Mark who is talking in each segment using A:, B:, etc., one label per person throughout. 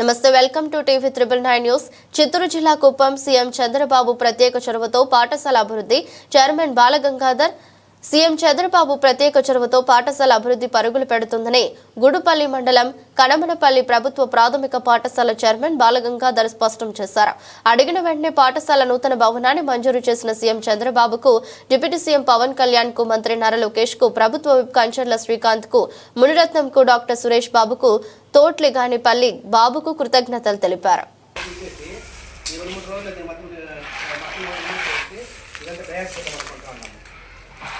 A: నమస్తే welcome to TV triple nine news. Chittoor జిల్లా Kuppam CM Chandrababu ప్రత్యేక చొరవతో పాఠశాల అభివృద్ధి. చైర్మన్ బాలగంగాధర్ సీఎం చంద్రబాబు ప్రత్యేక చొరవతో పాఠశాల అభివృద్ధి పరుగులు పెడుతుందని గుడుపల్లి మండలం కనమనపల్లి ప్రభుత్వ ప్రాథమిక పాఠశాల చైర్మన్ బాలగంగాధర్ స్పష్టం చేశారు. అడిగిన వెంటనే పాఠశాల నూతన భవనాన్ని మంజూరు చేసిన సీఎం చంద్రబాబుకు డిప్యూటీ సీఎం పవన్ కళ్యాణ్కు మంత్రి నారా లోకేష్కు ప్రభుత్వ విప్ కంచర్ల శ్రీకాంత్కు మునిరత్నం కు డాక్టర్ సురేష్ బాబుకు తోట్లి గానిపల్లి బాబుకు కృతజ్ఞతలు తెలిపారు.
B: మూడు రోజులు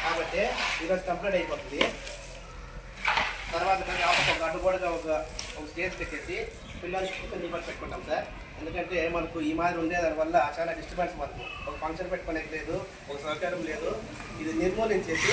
B: కాబట్టి ఈరోజు కంప్లీట్ అయిపోతుంది. తర్వాత కానీ ఒక అడ్డుగోడగా ఒక ఒక స్టేజ్ పెట్టేసి పిల్లలకి కూర్చొని పెట్టుకుంటాం సార్. ఎందుకంటే మనకు ఈ మాదిరి ఉండే వల్ల చాలా డిస్టర్బెన్స్ మనకు. ఒక ఫంక్షన్ పెట్టుకునేది లేదు ఒక సౌకర్యం లేదు. ఇది నిర్మూలించేసి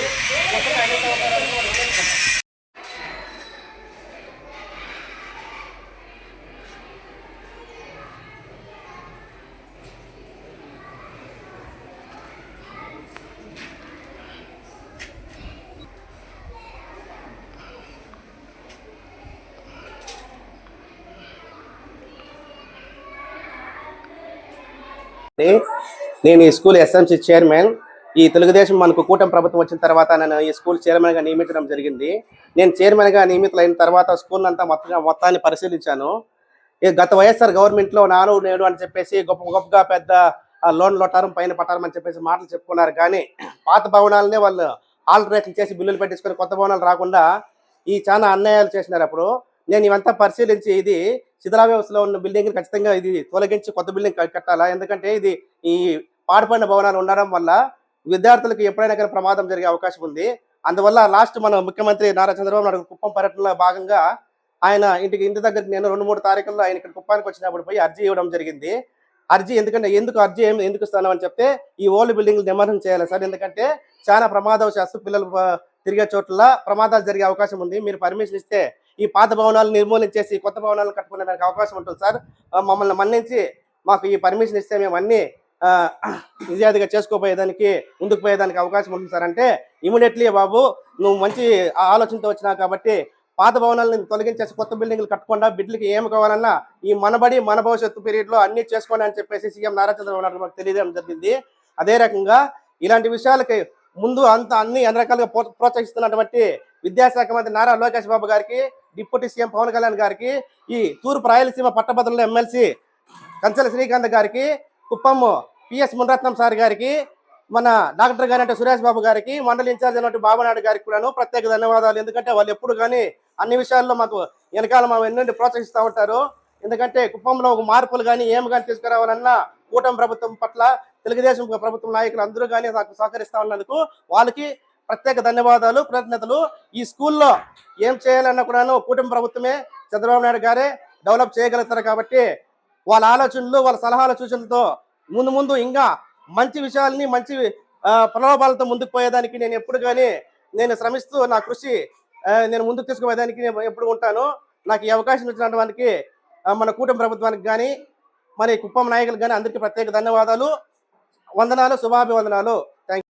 B: నేను ఈ స్కూల్ ఎస్ఎంసి చైర్మన్. ఈ తెలుగుదేశం మనకు కూటమి ప్రభుత్వం వచ్చిన తర్వాత నేను ఈ స్కూల్ చైర్మన్గా నియమించడం జరిగింది. నేను చైర్మన్గా నియమితులైన తర్వాత స్కూల్ అంతా మొత్తం మొత్తాన్ని పరిశీలించాను. ఈ గత వైఎస్ఆర్ గవర్నమెంట్లో నాను నేడు అని చెప్పేసి గొప్ప గొప్పగా పెద్ద లోన్ లొట్టారం పైన పట్టారం అని చెప్పేసి మాటలు చెప్పుకున్నారు. కానీ పాత భవనాలనే వాళ్ళు ఆల్టరేషన్ చేసి బిల్లులు పెట్టించుకొని కొత్త భవనాలు రాకుండా ఈ చాలా అన్యాయాలు చేసినారు అప్పుడు. నేను ఇవంతా పరిశీలించి ఇది శిథిలావ్యవస్థలో ఉన్న బిల్డింగ్ ఖచ్చితంగా ఇది తొలగించి కొత్త బిల్డింగ్ కట్టాలా? ఎందుకంటే ఇది ఈ పాడుపడిన భవనాలు ఉండడం వల్ల విద్యార్థులకు ఎప్పుడైనా కానీ ప్రమాదం జరిగే అవకాశం ఉంది. అందువల్ల లాస్ట్ మన ముఖ్యమంత్రి నారా చంద్రబాబు నాయుడు కుప్పం పర్యటనలో భాగంగా ఆయన ఇంటికి ఇంటి దగ్గరికి నేను రెండు మూడు తారీఖుల్లో ఆయన ఇక్కడ కుప్పానికి వచ్చినప్పుడు పోయి అర్జీ ఇవ్వడం జరిగింది. అర్జీ ఎందుకంటే ఎందుకు అర్జీ ఏం ఎందుకు ఇస్తాను అని చెప్తే ఈ ఓల్డ్ బిల్డింగ్ నిర్మాణం చేయాలి సార్. ఎందుకంటే చాలా ప్రమాదవశాస్తు పిల్లలు తిరిగే చోట్ల ప్రమాదాలు జరిగే అవకాశం ఉంది. మీరు పర్మిషన్ ఇస్తే ఈ పాత భవనాలు నిర్మూలించేసి కొత్త భవనాలు కట్టుకునే దానికి అవకాశం ఉంటుంది సార్. మమ్మల్ని మన్నించి మాకు ఈ పర్మిషన్ ఇస్తే మేము అన్ని ఆ, నిజాయితీగా చేసుకోపోయేదానికి ముందుకు పోయేదానికి అవకాశం ఉంటుంది సార్. అంటే ఇమీడియట్లీ బాబు నువ్వు మంచి ఆలోచనతో వచ్చినావు కాబట్టి పాత భవనాలను తొలగించేసి కొత్త బిల్డింగ్లు కట్టకుండా బిడ్డలకి ఏం కావాలన్నా ఈ మనబడి మన భవిష్యత్తు పీరియడ్లో అన్నీ అన్ని చేసుకోండి అని చెప్పేసి సీఎం నారా చంద్రబాబు నాయుడు మాకు తెలియజేయడం జరిగింది. అదే రకంగా ఇలాంటి విషయాలకి ముందు అంత అన్ని అన్ని రకాలుగా ప్రోత్సహిస్తున్నటువంటి విద్యాశాఖ మంత్రి నారా లోకేష్ బాబు గారికి డిప్యూటీ సీఎం పవన్ కళ్యాణ్ గారికి ఈ తూర్పు రాయలసీమ పట్టభద్రుల ఎమ్మెల్సీ కంచెల శ్రీకాంత్ గారికి కుప్పం పిఎస్ మునరత్నం సార్ గారికి మన డాక్టర్ గారి అంటే సురేష్ బాబు గారికి మండలి ఇన్ఛార్జ్ అయినటువంటి బాబునాయుడు గారికి కూడాను ప్రత్యేక ధన్యవాదాలు. ఎందుకంటే వాళ్ళు ఎప్పుడు కానీ అన్ని విషయాల్లో మాకు వెనకాల మా ఎన్నుండి ప్రోత్సహిస్తూ ఉంటారు. ఎందుకంటే కుప్పంలో ఒక మార్పులు కానీ ఏం కానీ తీసుకురావాలన్నా కూటమి ప్రభుత్వం పట్ల తెలుగుదేశం ప్రభుత్వం నాయకులు అందరూ కానీ నాకు సహకరిస్తా ఉన్నందుకు వాళ్ళకి ప్రత్యేక ధన్యవాదాలు కృతజ్ఞతలు. ఈ స్కూల్లో ఏం చేయాలన్నా కూడాను కూటమి ప్రభుత్వమే చంద్రబాబు నాయుడు గారే డెవలప్ చేయగలుగుతారు కాబట్టి వాళ్ళ ఆలోచనలు వాళ్ళ సలహాల సూచనలతో ముందు ముందు ఇంకా మంచి విషయాల్ని మంచి ప్రలోభాలతో ముందుకు పోయేదానికి నేను ఎప్పుడు కానీ నేను శ్రమిస్తూ నా కృషి నేను ముందుకు తీసుకుపోయేదానికి నేను ఎప్పుడు ఉంటాను. నాకు ఈ అవకాశం ఇచ్చినటువంటి మన కూటమి ప్రభుత్వానికి కానీ మరి కుప్పం నాయకులకు కానీ అందరికీ ప్రత్యేక ధన్యవాదాలు. వందనాలు శుభాభివందనాలు. థ్యాంక్